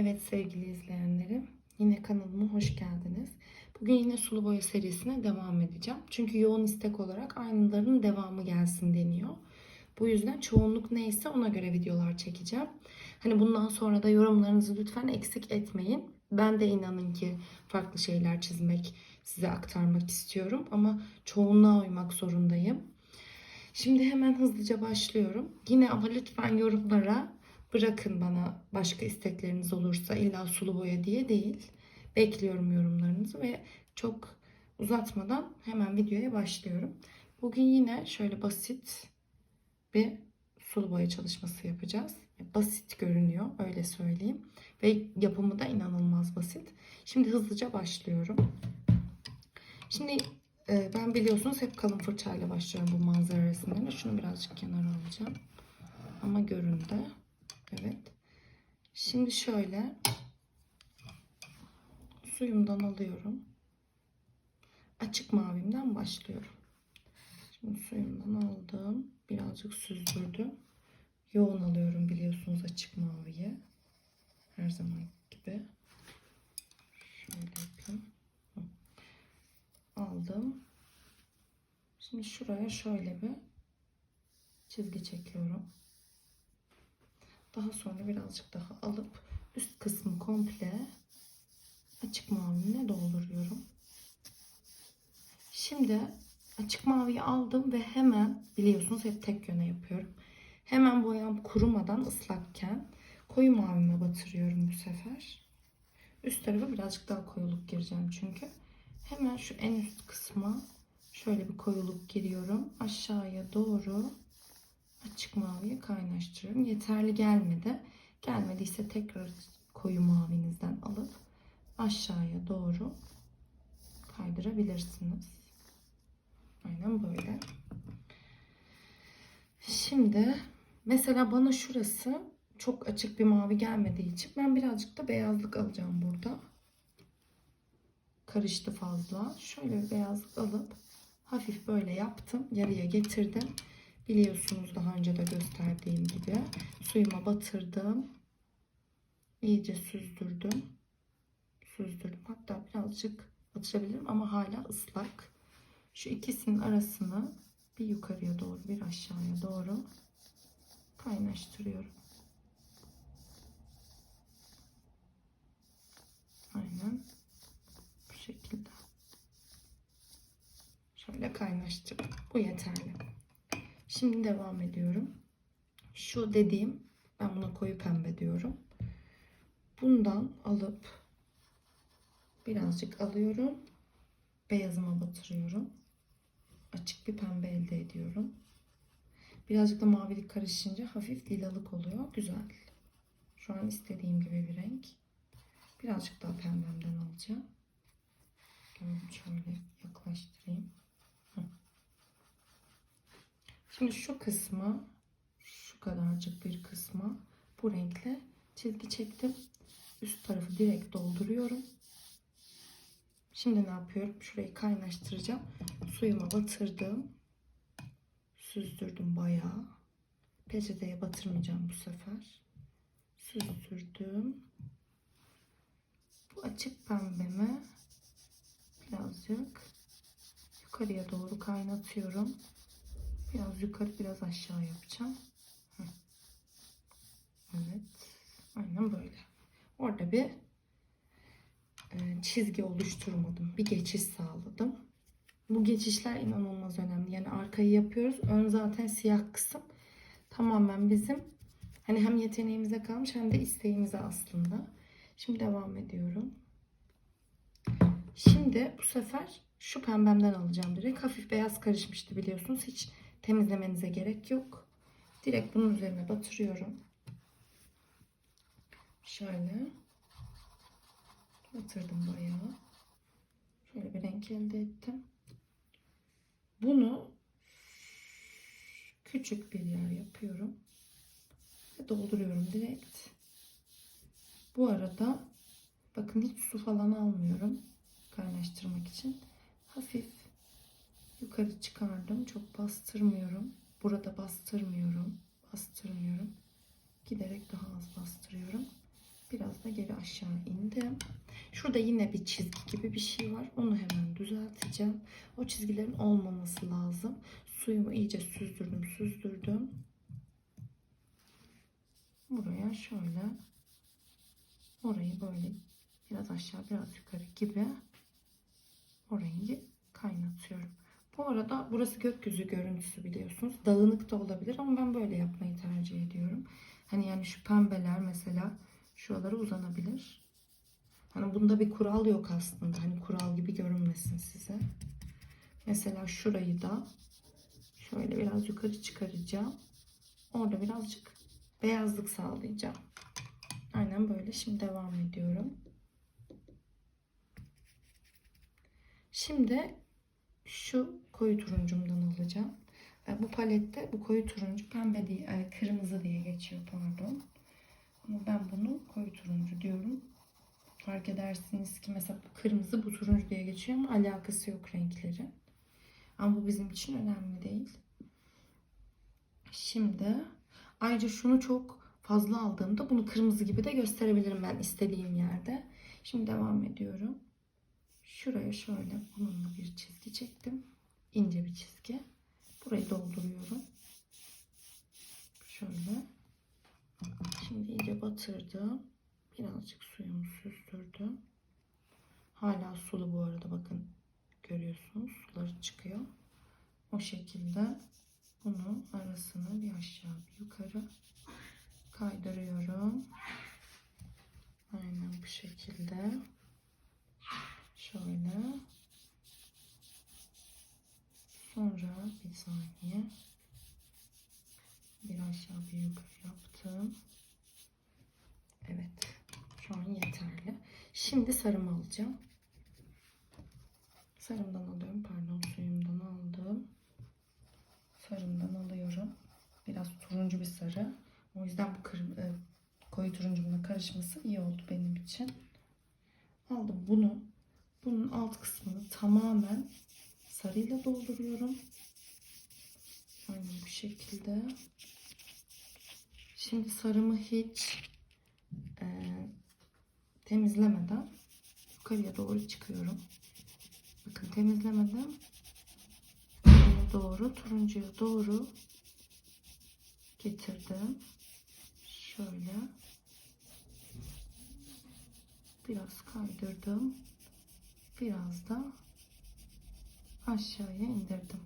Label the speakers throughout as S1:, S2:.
S1: Evet sevgili izleyenlerim, yine kanalıma hoş geldiniz. Bugün yine sulu boya serisine devam edeceğim. Çünkü yoğun istek olarak aynıların devamı gelsin deniyor. Bu yüzden çoğunluk neyse ona göre videolar çekeceğim. Hani bundan sonra da yorumlarınızı lütfen eksik etmeyin. Ben de inanın ki farklı şeyler çizmek, size aktarmak istiyorum ama çoğunluğa uymak zorundayım. Şimdi hemen hızlıca başlıyorum. Yine ama lütfen yorumlara bırakın bana başka istekleriniz olursa illa sulu boya diye değil. Bekliyorum yorumlarınızı ve çok uzatmadan hemen videoya başlıyorum. Bugün yine şöyle basit bir sulu boya çalışması yapacağız. Basit görünüyor öyle söyleyeyim. Ve yapımı da inanılmaz basit. Şimdi hızlıca başlıyorum. Şimdi e, ben biliyorsunuz hep kalın fırçayla başlıyorum bu manzara resimlerine. Şunu birazcık kenara alacağım. Ama göründü. Evet. Şimdi şöyle suyumdan alıyorum. Açık mavimden başlıyorum. Şimdi suyumdan aldım. Birazcık süzdürdüm. Yoğun alıyorum biliyorsunuz açık maviyi. Her zaman gibi. Şöyle yapayım. Aldım. Şimdi şuraya şöyle bir çizgi çekiyorum. Daha sonra birazcık daha alıp üst kısmı komple açık mavimle dolduruyorum. Şimdi açık maviyi aldım ve hemen biliyorsunuz hep tek yöne yapıyorum. Hemen boyam kurumadan ıslakken koyu mavime batırıyorum bu sefer. Üst tarafa birazcık daha koyuluk gireceğim çünkü. Hemen şu en üst kısma şöyle bir koyuluk giriyorum. Aşağıya doğru açık maviye kaynaştırıyorum. Yeterli gelmedi. Gelmediyse tekrar koyu mavinizden alıp aşağıya doğru kaydırabilirsiniz. Aynen böyle. Şimdi mesela bana şurası çok açık bir mavi gelmediği için ben birazcık da beyazlık alacağım burada. Karıştı fazla. Şöyle bir beyazlık alıp hafif böyle yaptım. Yarıya getirdim. Biliyorsunuz daha önce de gösterdiğim gibi suyuma batırdım. İyice süzdürdüm. Süzdürdüm. Hatta birazcık batırabilirim ama hala ıslak. Şu ikisinin arasını bir yukarıya doğru bir aşağıya doğru kaynaştırıyorum. Aynen bu şekilde. Şöyle kaynaştırdım. Bu yeterli. Şimdi devam ediyorum. Şu dediğim ben buna koyu pembe diyorum. Bundan alıp birazcık alıyorum. Beyazıma batırıyorum. Açık bir pembe elde ediyorum. Birazcık da mavilik karışınca hafif lilalık oluyor. Güzel. Şu an istediğim gibi bir renk. Birazcık daha pembemden alacağım. Şöyle yaklaştırayım. Şimdi şu kısmı şu kadarcık bir kısma bu renkle çizgi çektim. Üst tarafı direkt dolduruyorum. Şimdi ne yapıyorum? Şurayı kaynaştıracağım. Suyuma batırdım. Süzdürdüm bayağı. Peçeteye batırmayacağım bu sefer. Süzdürdüm. Bu açık pembeme birazcık yukarıya doğru kaynatıyorum. Biraz yukarı biraz aşağı yapacağım. Evet. Aynen böyle. Orada bir e, çizgi oluşturmadım. Bir geçiş sağladım. Bu geçişler inanılmaz önemli. Yani arkayı yapıyoruz. Ön zaten siyah kısım. Tamamen bizim hani hem yeteneğimize kalmış hem de isteğimize aslında. Şimdi devam ediyorum. Şimdi bu sefer şu pembemden alacağım direkt. Hafif beyaz karışmıştı biliyorsunuz. Hiç temizlemenize gerek yok. Direkt bunun üzerine batırıyorum. Şöyle. Batırdım bayağı. Şöyle bir renk elde ettim. Bunu küçük bir yer yapıyorum. Ve dolduruyorum direkt. Bu arada bakın hiç su falan almıyorum kaynaştırmak için. Hafif yukarı çıkardım. Çok bastırmıyorum. Burada bastırmıyorum. Bastırmıyorum. Giderek daha az bastırıyorum. Biraz da geri aşağı indim. Şurada yine bir çizgi gibi bir şey var. Onu hemen düzelteceğim. O çizgilerin olmaması lazım. Suyumu iyice süzdürdüm, süzdürdüm. Buraya şöyle orayı böyle biraz aşağı biraz yukarı gibi o rengi kaynatıyorum. Bu arada burası gökyüzü görüntüsü biliyorsunuz. Dağınık da olabilir ama ben böyle yapmayı tercih ediyorum. Hani yani şu pembeler mesela şuralara uzanabilir. Hani bunda bir kural yok aslında. Hani kural gibi görünmesin size. Mesela şurayı da şöyle biraz yukarı çıkaracağım. Orada birazcık beyazlık sağlayacağım. Aynen böyle. Şimdi devam ediyorum. Şimdi şu koyu turuncumdan alacağım. Bu palette bu koyu turuncu pembe diye, e, kırmızı diye geçiyor pardon. Ama ben bunu koyu turuncu diyorum. Fark edersiniz ki mesela bu kırmızı bu turuncu diye geçiyor ama alakası yok renkleri. Ama bu bizim için önemli değil. Şimdi ayrıca şunu çok fazla aldığımda bunu kırmızı gibi de gösterebilirim ben istediğim yerde. Şimdi devam ediyorum. Şuraya şöyle bununla bir çizgi çektim. İnce bir çizgi. Burayı dolduruyorum. Şöyle. Şimdi iyice batırdım. Birazcık suyumu süzdürdüm. Hala sulu bu arada bakın. Görüyorsunuz suları çıkıyor. O şekilde bunu arasını bir aşağı bir yukarı kaydırıyorum. Aynen bu şekilde. Şöyle. Sonra bir saniye. Bir aşağı bir yukarı yaptım. Evet. Şu an yeterli. Şimdi sarımı alacağım. Sarımdan alıyorum. Pardon suyumdan aldım. Sarımdan alıyorum. Biraz turuncu bir sarı. O yüzden bu kır, e, koyu turuncumla karışması iyi oldu benim için. Aldım bunu. Bunun alt kısmını tamamen sarıyla dolduruyorum. Aynen bu şekilde. Şimdi sarımı hiç e, temizlemeden yukarıya doğru çıkıyorum. Bakın temizlemeden doğru turuncuya doğru getirdim. Şöyle biraz kaydırdım. Biraz da aşağıya indirdim.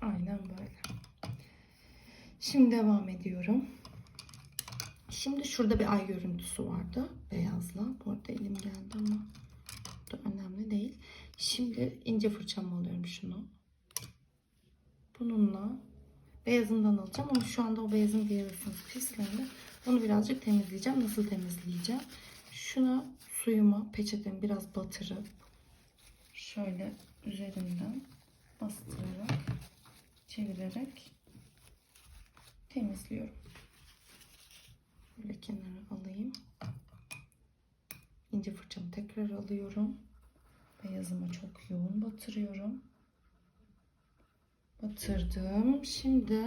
S1: Aynen böyle. Şimdi devam ediyorum. Şimdi şurada bir ay görüntüsü vardı. Beyazla. Bu arada elim geldi ama da önemli değil. Şimdi ince fırçamı alıyorum şunu. Bununla beyazından alacağım ama şu anda o beyazın diğer pislendi. Onu birazcık temizleyeceğim. Nasıl temizleyeceğim? Şuna suyuma peçetemi biraz batırıp şöyle üzerinden bastırarak çevirerek temizliyorum. Böyle kenara alayım. İnce fırçamı tekrar alıyorum. Beyazıma çok yoğun batırıyorum. Batırdım. Şimdi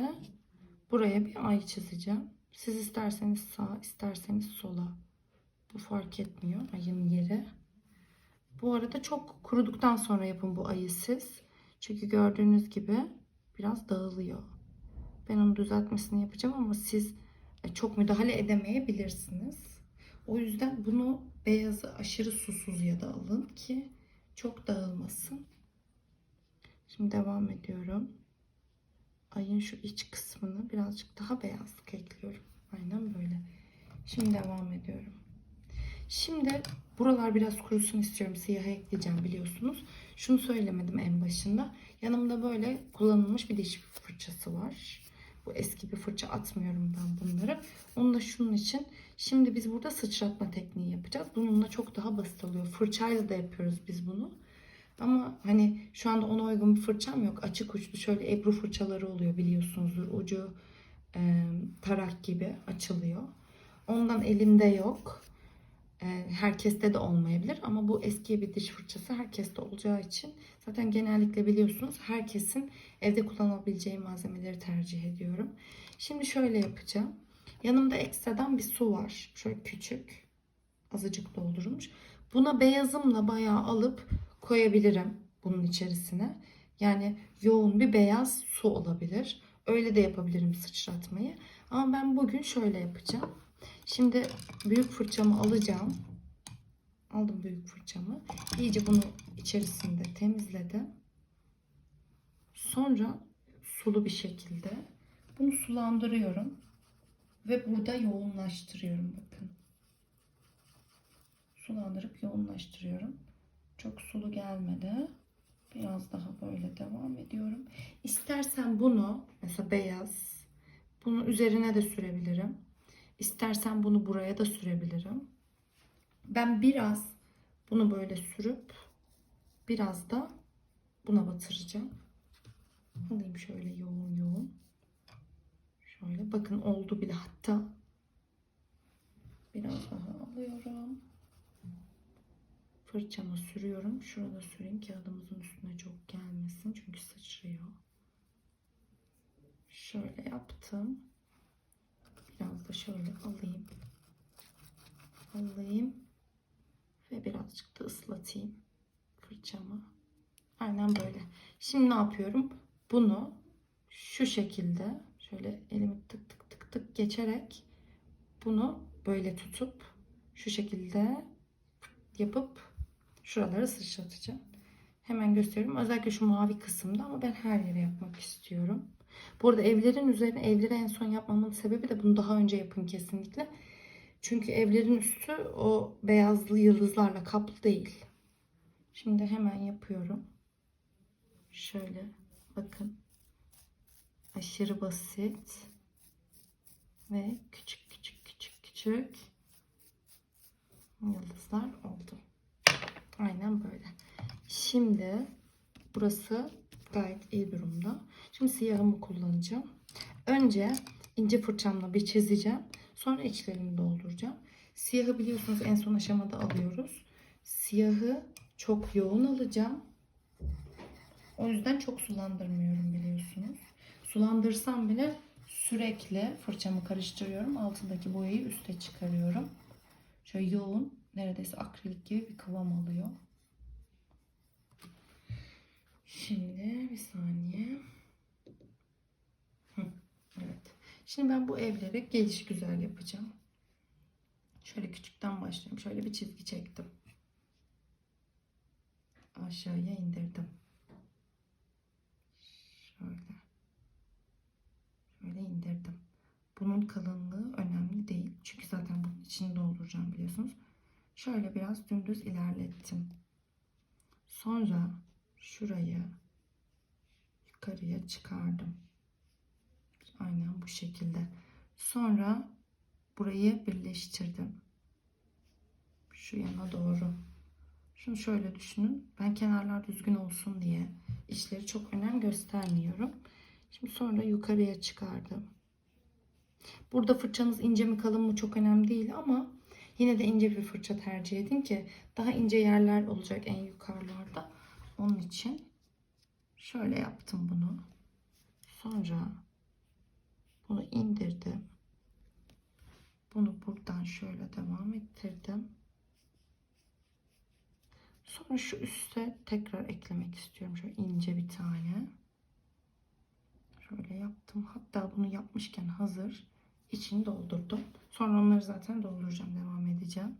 S1: buraya bir ay çizeceğim. Siz isterseniz sağ, isterseniz sola. Bu fark etmiyor ayın yeri. Bu arada çok kuruduktan sonra yapın bu ayı siz. Çünkü gördüğünüz gibi biraz dağılıyor. Ben onu düzeltmesini yapacağım ama siz e, çok müdahale edemeyebilirsiniz. O yüzden bunu beyazı aşırı susuz ya da alın ki çok dağılmasın. Şimdi devam ediyorum. Ayın şu iç kısmını birazcık daha beyazlık ekliyorum. Aynen böyle. Şimdi devam ediyorum. Şimdi buralar biraz kurusun istiyorum. Siyah ekleyeceğim biliyorsunuz. Şunu söylemedim en başında. Yanımda böyle kullanılmış bir diş fırçası var. Bu eski bir fırça atmıyorum ben bunları. Onu da şunun için. Şimdi biz burada sıçratma tekniği yapacağız. Bununla çok daha basit oluyor. Fırçayla da yapıyoruz biz bunu. Ama hani şu anda ona uygun bir fırçam yok. Açık uçlu şöyle ebru fırçaları oluyor biliyorsunuzdur. Ucu e, tarak gibi açılıyor. Ondan elimde yok. Herkeste de olmayabilir ama bu eski bir diş fırçası herkeste olacağı için zaten genellikle biliyorsunuz herkesin evde kullanabileceği malzemeleri tercih ediyorum. Şimdi şöyle yapacağım. Yanımda ekstradan bir su var. Şöyle küçük. Azıcık doldurulmuş. Buna beyazımla bayağı alıp koyabilirim bunun içerisine. Yani yoğun bir beyaz su olabilir. Öyle de yapabilirim sıçratmayı. Ama ben bugün şöyle yapacağım. Şimdi büyük fırçamı alacağım. Aldım büyük fırçamı. İyice bunu içerisinde temizledim. Sonra sulu bir şekilde bunu sulandırıyorum. Ve burada yoğunlaştırıyorum bakın. Sulandırıp yoğunlaştırıyorum. Çok sulu gelmedi. Biraz daha böyle devam ediyorum. İstersen bunu mesela beyaz bunu üzerine de sürebilirim. İstersen bunu buraya da sürebilirim. Ben biraz bunu böyle sürüp biraz da buna batıracağım. Alayım şöyle yoğun yoğun. Şöyle bakın oldu bile hatta. Biraz daha alıyorum. Fırçamı sürüyorum. Şurada süreyim kağıdımızın üstüne çok gelmesin. Çünkü sıçrıyor. Şöyle yaptım. Biraz da şöyle alayım. Alayım. Ve birazcık da ıslatayım fırçamı. Aynen böyle. Şimdi ne yapıyorum? Bunu şu şekilde şöyle elimi tık tık tık tık geçerek bunu böyle tutup şu şekilde yapıp şuralara sıçratacağım. Hemen gösteriyorum. Özellikle şu mavi kısımda ama ben her yere yapmak istiyorum. Bu arada evlerin üzerine evleri en son yapmamın sebebi de bunu daha önce yapın kesinlikle. Çünkü evlerin üstü o beyazlı yıldızlarla kaplı değil. Şimdi hemen yapıyorum. Şöyle bakın. Aşırı basit. Ve küçük küçük küçük küçük yıldızlar oldu. Aynen böyle. Şimdi burası gayet iyi durumda. Şimdi siyahımı kullanacağım. Önce ince fırçamla bir çizeceğim. Sonra içlerini dolduracağım. Siyahı biliyorsunuz en son aşamada alıyoruz. Siyahı çok yoğun alacağım. O yüzden çok sulandırmıyorum biliyorsunuz. Sulandırsam bile sürekli fırçamı karıştırıyorum. Altındaki boyayı üste çıkarıyorum. Şöyle yoğun, neredeyse akrilik gibi bir kıvam alıyor. Şimdi bir saniye. Hı, evet. Şimdi ben bu evleri geliş güzel yapacağım. Şöyle küçükten başlayayım. Şöyle bir çizgi çektim. Aşağıya indirdim. Şöyle. Şöyle indirdim. Bunun kalınlığı önemli değil. Çünkü zaten bunun içini dolduracağım biliyorsunuz. Şöyle biraz dümdüz ilerlettim. Sonra şurayı yukarıya çıkardım. Aynen bu şekilde. Sonra burayı birleştirdim. Şu yana doğru. Şunu şöyle düşünün. Ben kenarlar düzgün olsun diye işleri çok önem göstermiyorum. Şimdi sonra yukarıya çıkardım. Burada fırçanız ince mi kalın mı çok önemli değil ama yine de ince bir fırça tercih edin ki daha ince yerler olacak en yukarılarda. Onun için şöyle yaptım bunu. Sonra bunu indirdim. Bunu buradan şöyle devam ettirdim. Sonra şu üste tekrar eklemek istiyorum. Şöyle ince bir tane. Şöyle yaptım. Hatta bunu yapmışken hazır içini doldurdum. Sonra onları zaten dolduracağım. Devam edeceğim.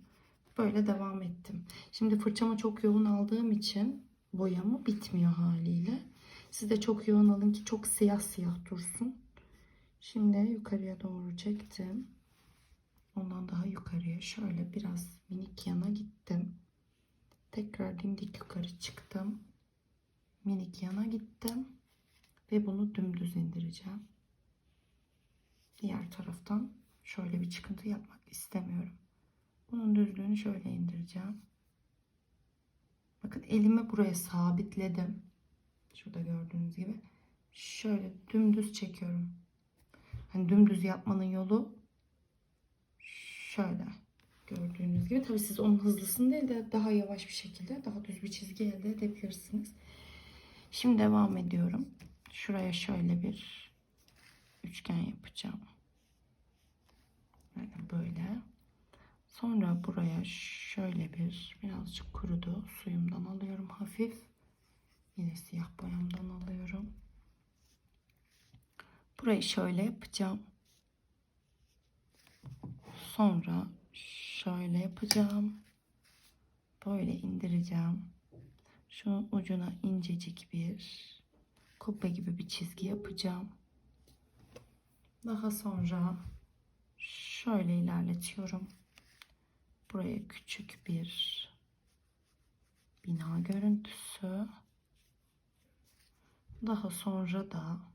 S1: Böyle devam ettim. Şimdi fırçamı çok yoğun aldığım için boyamı bitmiyor haliyle. Siz de çok yoğun alın ki çok siyah siyah dursun. Şimdi yukarıya doğru çektim. Ondan daha yukarıya şöyle biraz minik yana gittim. Tekrar dimdik yukarı çıktım. Minik yana gittim. Ve bunu dümdüz indireceğim. Diğer taraftan şöyle bir çıkıntı yapmak istemiyorum. Bunun düzlüğünü şöyle indireceğim. Bakın elimi buraya sabitledim. Şurada gördüğünüz gibi. Şöyle dümdüz çekiyorum. Hani dümdüz yapmanın yolu şöyle gördüğünüz gibi. Tabii siz onun hızlısını değil de daha yavaş bir şekilde daha düz bir çizgi elde edebilirsiniz. Şimdi devam ediyorum. Şuraya şöyle bir üçgen yapacağım. Yani böyle. Sonra buraya şöyle bir birazcık kurudu. Suyumdan alıyorum hafif. Yine siyah boyamdan alıyorum. Burayı şöyle yapacağım. Sonra şöyle yapacağım. Böyle indireceğim. Şu ucuna incecik bir kubbe gibi bir çizgi yapacağım. Daha sonra şöyle ilerletiyorum. Buraya küçük bir bina görüntüsü. Daha sonra da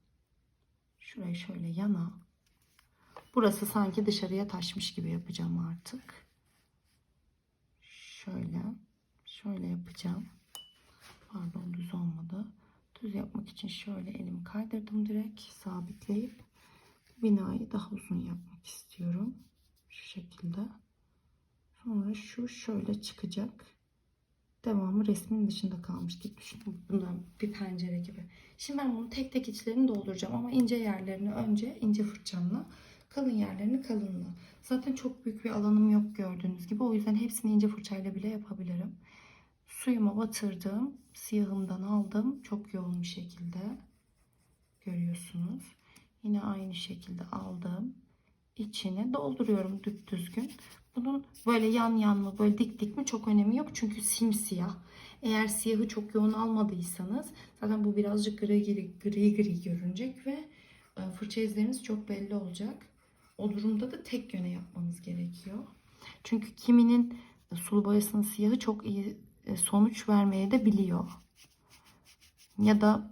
S1: şurayı şöyle yana. Burası sanki dışarıya taşmış gibi yapacağım artık. Şöyle, şöyle yapacağım. Pardon düz olmadı. Düz yapmak için şöyle elimi kaydırdım direkt sabitleyip binayı daha uzun yapmak istiyorum. Şu şekilde. Sonra şu şöyle çıkacak. Devamı resmin dışında kalmış gibi düşünün. Bundan bir pencere gibi. Şimdi ben bunu tek tek içlerini dolduracağım ama ince yerlerini önce ince fırçamla kalın yerlerini kalınla. Zaten çok büyük bir alanım yok gördüğünüz gibi. O yüzden hepsini ince fırçayla bile yapabilirim. Suyuma batırdım. Siyahımdan aldım. Çok yoğun bir şekilde. Görüyorsunuz. Yine aynı şekilde aldım. İçine dolduruyorum düp düzgün. Bunun böyle yan yan mı böyle dik dik mi çok önemi yok. Çünkü simsiyah. Eğer siyahı çok yoğun almadıysanız zaten bu birazcık gri gri gri, gri görünecek ve e, fırça izleriniz çok belli olacak. O durumda da tek yöne yapmanız gerekiyor. Çünkü kiminin sulu boyasının siyahı çok iyi e, sonuç vermeye de biliyor. Ya da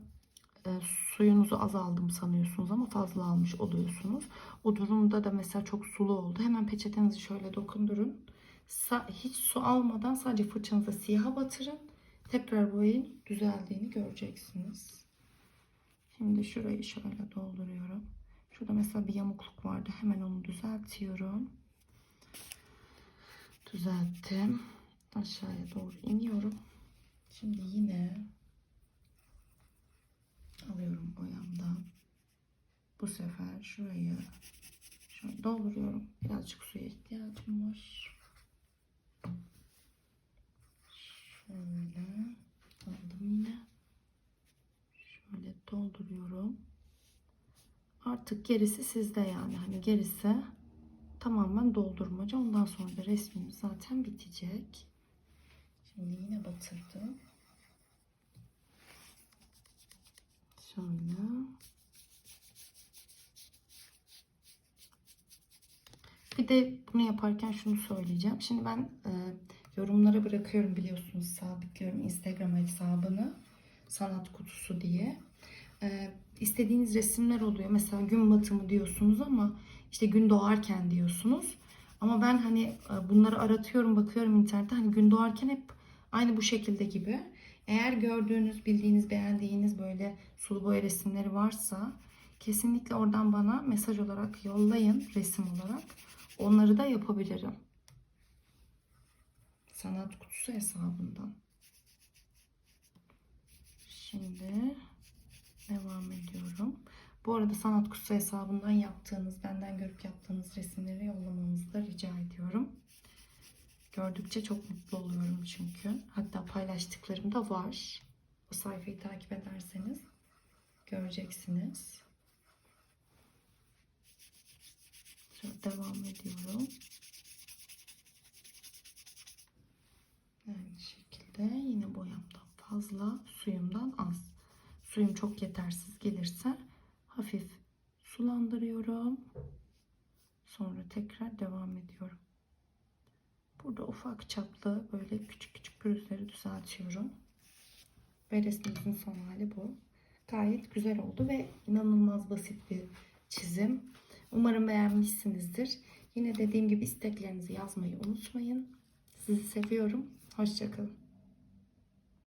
S1: e, suyunuzu az aldım sanıyorsunuz ama fazla almış oluyorsunuz. O durumda da mesela çok sulu oldu. Hemen peçetenizi şöyle dokundurun. Sa- hiç su almadan sadece fırçanıza siyaha batırın. Tekrar boyayın. Düzeldiğini göreceksiniz. Şimdi şurayı şöyle dolduruyorum. Şurada mesela bir yamukluk vardı. Hemen onu düzeltiyorum. Düzelttim. Aşağıya doğru iniyorum. Şimdi yine alıyorum boyamdan. Bu sefer şurayı şöyle dolduruyorum. Birazcık suya ihtiyacım var. Şöyle aldım yine. Şöyle dolduruyorum. Artık gerisi sizde yani. Hani gerisi tamamen doldurmaca. Ondan sonra da resmimiz zaten bitecek. Şimdi yine batırdım. Şöyle. Bir de bunu yaparken şunu söyleyeceğim. Şimdi ben e, yorumlara bırakıyorum biliyorsunuz sabitliyorum Instagram hesabını sanat kutusu diye. E, istediğiniz resimler oluyor. Mesela gün batımı diyorsunuz ama işte gün doğarken diyorsunuz. Ama ben hani e, bunları aratıyorum bakıyorum internette hani gün doğarken hep aynı bu şekilde gibi. Eğer gördüğünüz, bildiğiniz, beğendiğiniz böyle sulu boya resimleri varsa kesinlikle oradan bana mesaj olarak yollayın resim olarak. Onları da yapabilirim. Sanat kutusu hesabından. Şimdi devam ediyorum. Bu arada sanat kutusu hesabından yaptığınız, benden görüp yaptığınız resimleri yollamanızı da rica ediyorum. Gördükçe çok mutlu oluyorum çünkü. Hatta paylaştıklarım da var. O sayfayı takip ederseniz göreceksiniz. Şöyle devam ediyorum. Aynı şekilde yine boyamdan fazla, suyumdan az. Suyum çok yetersiz gelirse hafif sulandırıyorum. Sonra tekrar devam ediyorum. Burada ufak çaplı böyle küçük küçük pürüzleri düzeltiyorum. Ve resmimizin son hali bu. Gayet güzel oldu ve inanılmaz basit bir çizim. Umarım beğenmişsinizdir. Yine dediğim gibi isteklerinizi yazmayı unutmayın. Sizi seviyorum. Hoşçakalın.